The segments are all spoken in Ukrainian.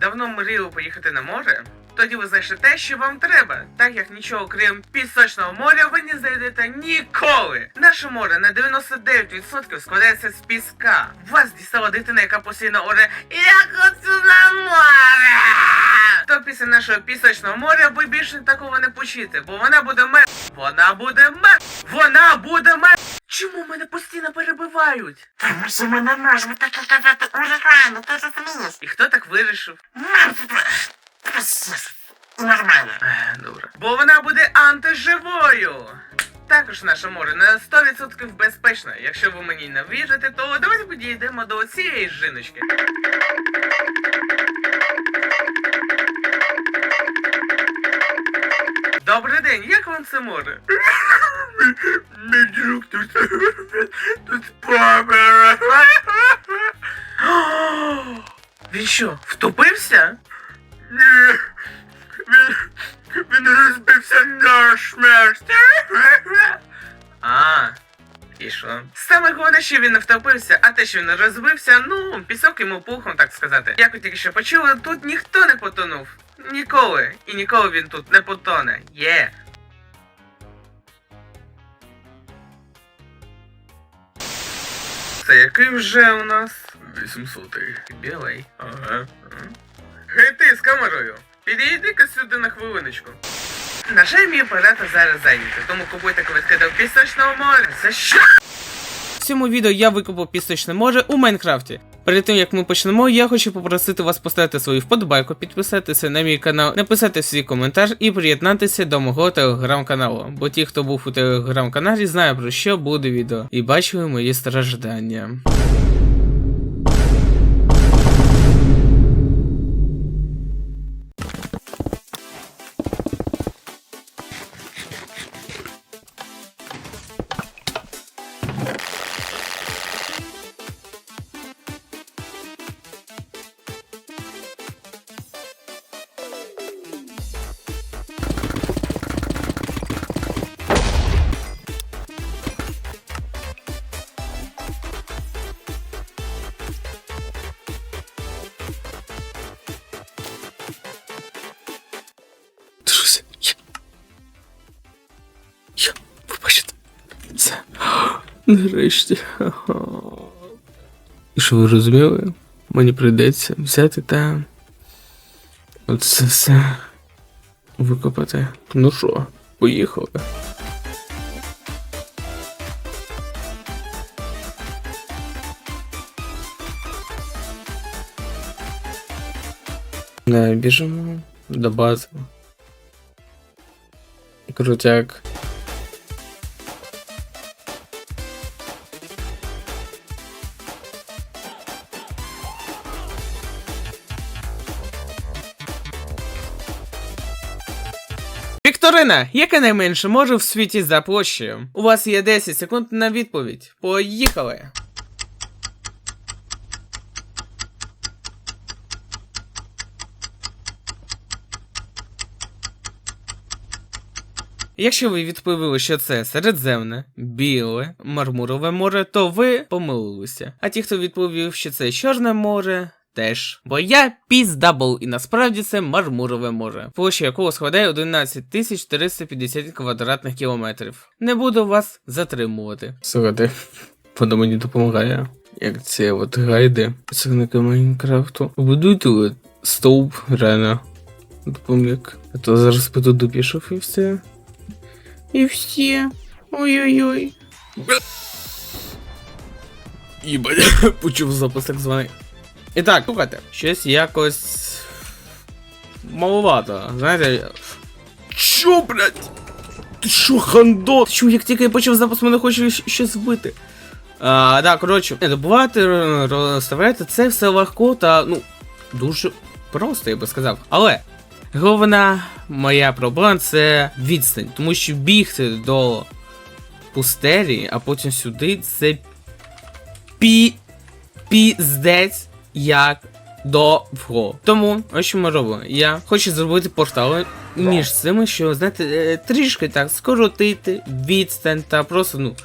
Давно мріяли поїхати на море? Тоді ви знайшли те, що вам треба, так як нічого крім пісочного моря ви не знайдете ніколи. Наше море на 99% складається з піска. Вас дістала дитина, яка постійно оре Я хочу на море! То після нашого пісочного моря ви більше такого не почуєте, бо вона буде мер. Вона буде мер. Вона буде мер. Чому мене постійно перебивають? Тому що ми не можемо таке казати урагано, ти розумієш? І хто так вирішив? Нормально. Е, Добре. Бо вона буде антиживою. Також наше море на 100% безпечне. Якщо ви мені не вірите, то давайте підійдемо до цієї жіночки. Добрий день, як вам це море? Мій тут, тут помер. Він що, втопився? Ні. Він, він розбився на смерть. А, і що? Саме головне, що він не втопився, а те, що він розбився, ну, пісок йому пухом, так сказати. Як ви тільки що почули, тут ніхто не потонув. Ніколи. І ніколи він тут не потоне. Є. Це який вже у нас? 800 Білий. Ага. Гей ти з камерою. Підійди-ка сюди на хвилиночку. На жаль, мій оператор зараз зайнятий, тому купуйте квитки до пісочного моря. За що? В цьому відео я викупив пісочне море у Майнкрафті. Перед тим як ми почнемо, я хочу попросити вас поставити свою вподобайку, підписатися на мій канал, написати свій коментар і приєднатися до мого телеграм-каналу. Бо ті, хто був у телеграм-каналі, знає про що буде відео і бачили мої страждання. Нарешті. І що ви розуміли? Мені прийдеться взяти та... Оце все... Викопати. Ну що, поїхали. Не, біжимо до бази. Крутяк. Вікторина, яке найменше може в світі за площею? У вас є 10 секунд на відповідь. Поїхали! Якщо ви відповіли, що це Середземне, біле, мармурове море, то ви помилилися. А ті, хто відповів, що це Чорне море, теж. Бо я піздабл, і насправді це мармурове море, площа якого складає 11 450 квадратних кілометрів. Не буду вас затримувати. Слухайте, воно мені допомагає. Як ці от гайди, працівники Майнкрафту. Будуйте от стовп, реально. Допоміг. А то зараз піду до пішов і все. І все. Ой-ой-ой. Їбать, почув запис так званий. І так, слухайте, щось якось. Маловато. Знаєте. Чо, блядь? Ти що, хандот? Чо, як тільки я почав запис, мене хоче щось вбити. А, да, коротше, не добувати, розставляти це все легко та, ну, дуже просто, я би сказав. Але головна моя проблема це відстань, тому що бігти до пустелі, а потім сюди це пі... піздець як довго. Тому, ось що ми робимо. Я хочу зробити портал між цими, що, знаєте, е, трішки так скоротити відстань та просто, ну.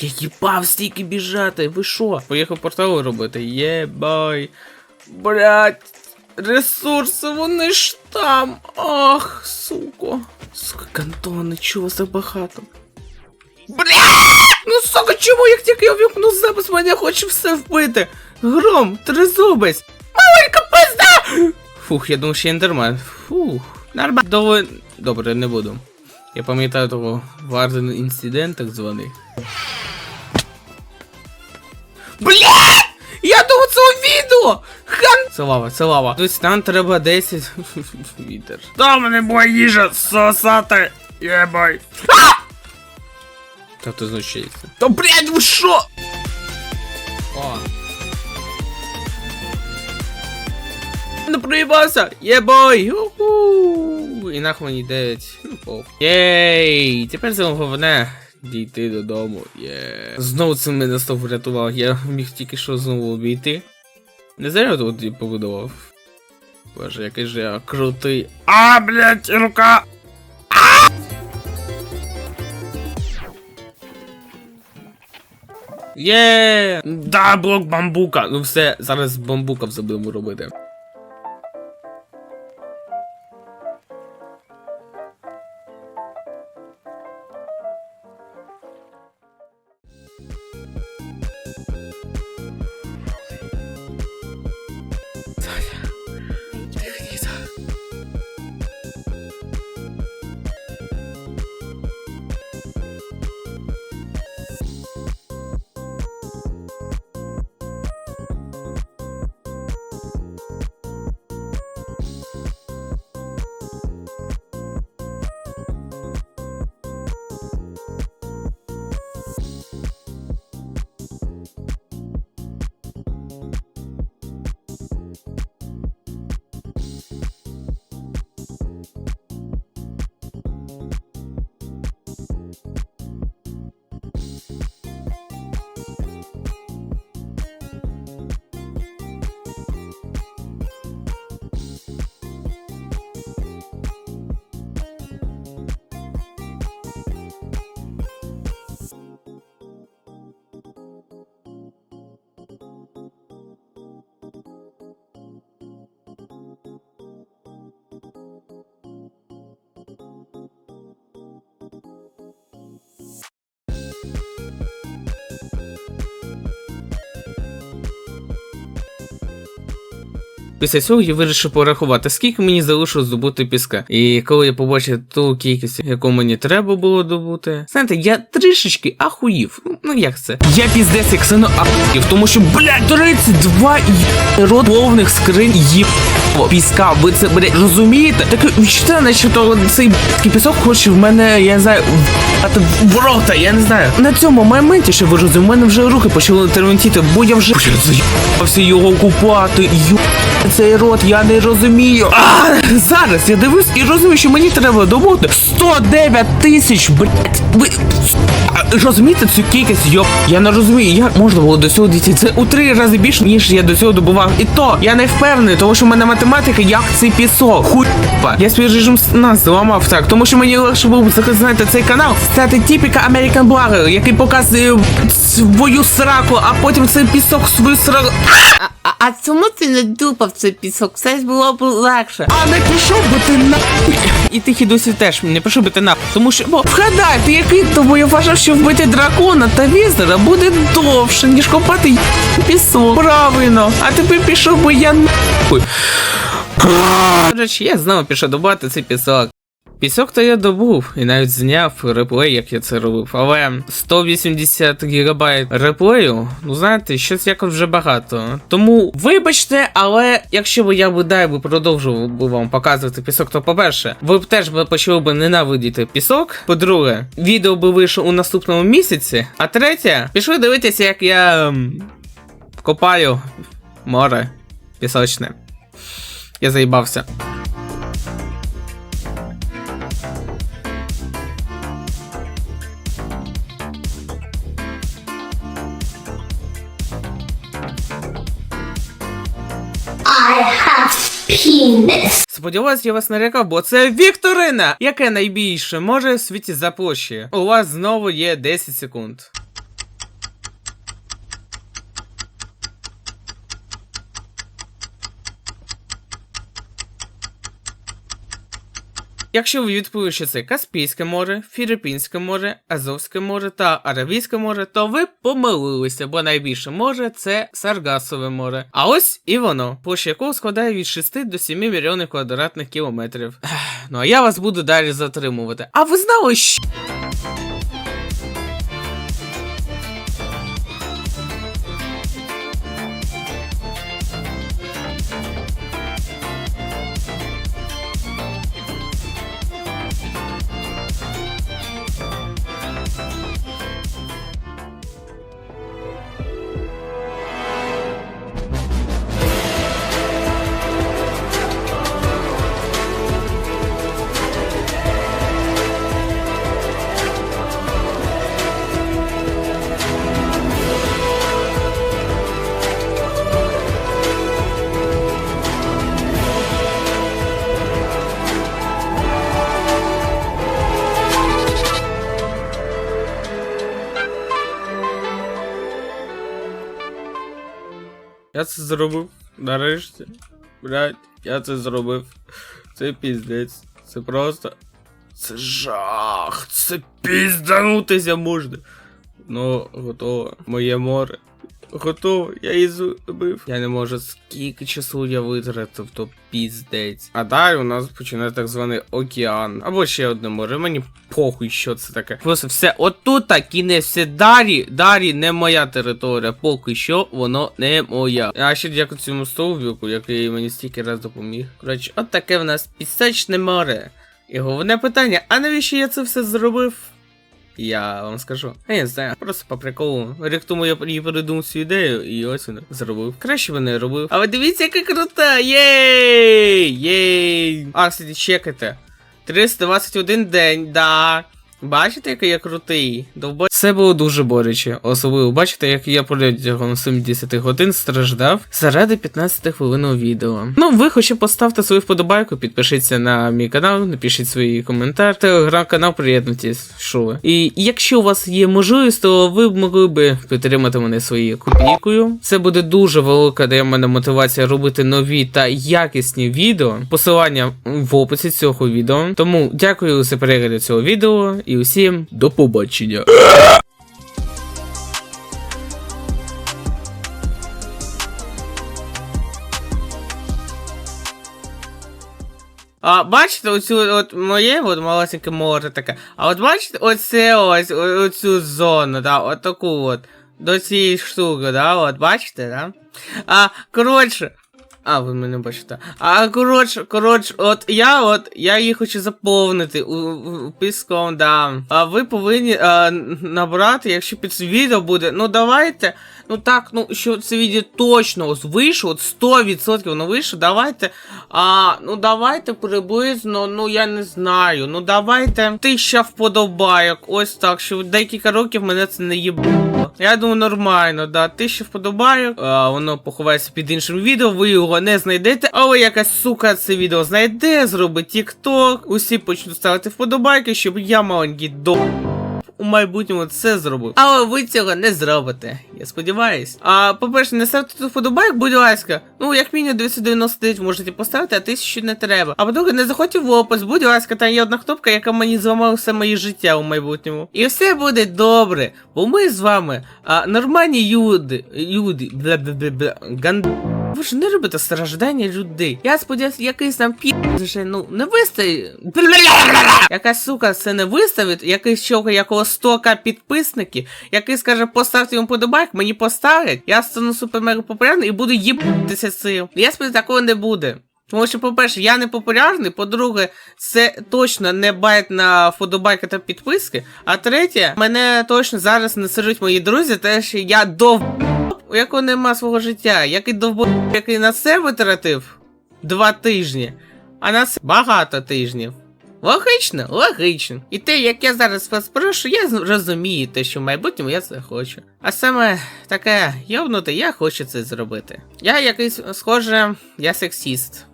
Я їбав стільки біжати, ви що? Поїхав портал робити. Єбай. Блять. ресурси, вони ж там. Ах, суко. Сука, кантони, чого так багато? Бля! Ну сука, чому як тільки я вімкну запис, мене хоче все вбити? Гром, тризубець. Маленька пизда! Фух, я думав, ще ендермен. Фух. Нормально. Доволі... Добре, не буду. Я пам'ятаю того Варден інцидент так званий. Бля! Я думав це відео! Хан! Це лава, це лава. Тобто нам треба 10 вітер. Там не була їжа сосати. Єбай. Та ти знущаєшся. Та блядь, ви що? О. Не проїбався! Єбой! І нахуй мені 9. Ну, пох. Єй! Тепер це головне дійти додому. Є. Знову це мене стов врятував. Я міг тільки що знову обійти. Не я тут побудував. Боже, який же я крутий. А, блядь, рука. Є! Да, блок бамбука. Ну все, зараз бамбука будемо робити. Після цього я вирішив порахувати, скільки мені залишилось здобути піска. І коли я побачив ту кількість, яку мені треба було добути. Знаєте, я трішечки ахуїв. Ну, Ну як це? Я піздець як сильно ахуїв, тому що, блядь, 32 є рот повних скринь є піска. Ви це, блядь, розумієте? Таке відчуття, наче то цей пісок хоче в мене, я не знаю, в рота, я не знаю. На цьому моменті, що ви розумієте, в мене вже руки почали тремтіти, бо я вже заїбався його купати. Ю... Цей рот, я не розумію. А, зараз я дивлюсь і розумію, що мені треба добути 109 тисяч, блядь. Ви розумієте цю кількість? Йоп, я не розумію, як можна було до цього дійти. Це у три рази більше, ніж я до цього добував. І то я не впевнений, тому що в мене математика, як цей пісок. Хуй. Я свій режим сна зламав так, тому що мені легше було б знаєте, цей канал стати типіка American Blogger, який показує свою сраку, а потім цей пісок свою сраку. А, чому ти не дупав цей пісок? Все ж було б легше. А не пішов би ти нахуй. І ти хідосі теж не пішов би ти нахуй. Тому що, бо вгадайте, який тому я вважав, що вбити дракона та візера буде довше, ніж копати пісок. Правильно. А тепер пішов би я нахуй. До речі, я знову пішов добувати цей пісок. Пісок то я добув і навіть зняв реплей, як я це робив. Але 180 гігабайт реплею, ну знаєте, щось якось вже багато. Тому вибачте, але якщо б я би далі би продовжував би вам показувати пісок, то по-перше, ви б теж почали б ненавидіти пісок. По-друге, відео би вийшло у наступному місяці. А третє, пішли дивитися, як я ем, копаю море пісочне. Я заїбався. Сподіваюсь, я вас нарякав, бо це Вікторина, яке найбільше може в світі за площі. У вас знову є 10 секунд. Якщо ви відповіли, що це Каспійське море, Філіппінське море, Азовське море та Аравійське море, то ви помилилися, бо найбільше море це Саргасове море. А ось і воно, площа якого складає від 6 до 7 мільйонів квадратних кілометрів. Ну а я вас буду далі затримувати. А ви знали, що. Зробив. Нарешті. Блять, я це зробив. Це піздець. Це просто. Це жах. Це пізданутися можна. Ну, готово. Моє море. Готово, я її зробив. Я не можу, скільки часу я витратив, то піздець. А далі у нас починає так званий океан. Або ще одне море. Мені похуй, що це таке. Просто все отут так кінець, все далі. Далі не моя територія. Поки що воно не моя. А ще дякую цьому стовбіку, який мені стільки раз допоміг. Коротше, от таке в нас пісочне море. І головне питання: а навіщо я це все зробив? Я вам скажу. Я не знаю, просто по приколу. Рік тому я їй передумав цю ідею, і ось він зробив. Краще би не робив. А ви дивіться, яка крута! Єй! Єй! А, кстати, чекайте. 321 день, да. Бачите, який я крутий? Довбо... Все було дуже боляче. Особливо бачите, як я протягом 70 годин страждав заради 15 хвилин відео. Ну, ви хоча б поставте свою вподобайку, підпишіться на мій канал, напишіть свій коментар, телеграм-канал, приєднуйтесь, що ви. І якщо у вас є можливість, то ви могли би підтримати мене своєю копійкою. Це буде дуже велика для мене мотивація робити нові та якісні відео. Посилання в описі цього відео. Тому дякую за перегляд цього відео і усім до побачення. А бачите, оцю от моє от малесеньке море таке. А от бачите, оце ось оцю зону, да, от таку от. До цієї штуки, да, от бачите, да? А, коротше. А, ви мене бачите. А коротше, коротше, от я от я її хочу заповнити у, у- піском, да. А ви повинні а, набрати, якщо під відео буде. Ну давайте. Ну так, ну що це відео точно ось вийшло, от 100% воно вийшло. Давайте. А, ну давайте приблизно, ну я не знаю. Ну давайте тисяча вподобайок. Ось так, що декілька років мене це не їбало. Я думаю, нормально, да. Тисяча вподобайок. А, воно поховається під іншим відео, ви його не знайдете. Але якась сука це відео знайде, зробить тікток. Усі почнуть ставити вподобайки, щоб я маленький до у майбутньому це зробив. Але ви цього не зробите. Я сподіваюсь. А по-перше, не ставте тут вподобайок, будь ласка. Ну, як мінімум 299 можете поставити, а 1000 не треба. А по-друге, не заходьте в опис, будь ласка, там є одна кнопка, яка мені зламала все моє життя у майбутньому. І все буде добре, бо ми з вами а, нормальні люди. Люди. Бла-бла-бла-бла. Ган... Ви ж не любите страждання людей. Я сподіваюся, якийсь там пі... вже, ну, не виставить. Якась сука це не виставить, якийсь чого, якого 100к підписників, який скаже, поставте йому подобайк, мені поставлять, я стану супер-мега популярним і буду їбатися цим. Я сподіваюся, такого не буде. Тому що, по-перше, я не популярний, по-друге, це точно не байт на вподобайки та підписки. А третє, мене точно зараз не сируть мої друзі, те, що я дов у якого нема свого життя, який довбо, який на це витратив два тижні, а на це багато тижнів. Логічно, логічно. І те, як я зараз вас прошу, я розумію те, що в майбутньому я це хочу. А саме таке йобнуте, я хочу це зробити. Я якийсь, схоже, я сексіст.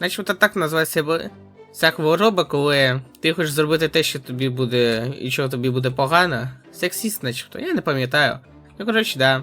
Начебто так називає себе ця хвороба, коли ти хочеш зробити те, що тобі буде, і що тобі буде погано. Сексіст, начебто, я не пам'ятаю. Ну, коротше, да.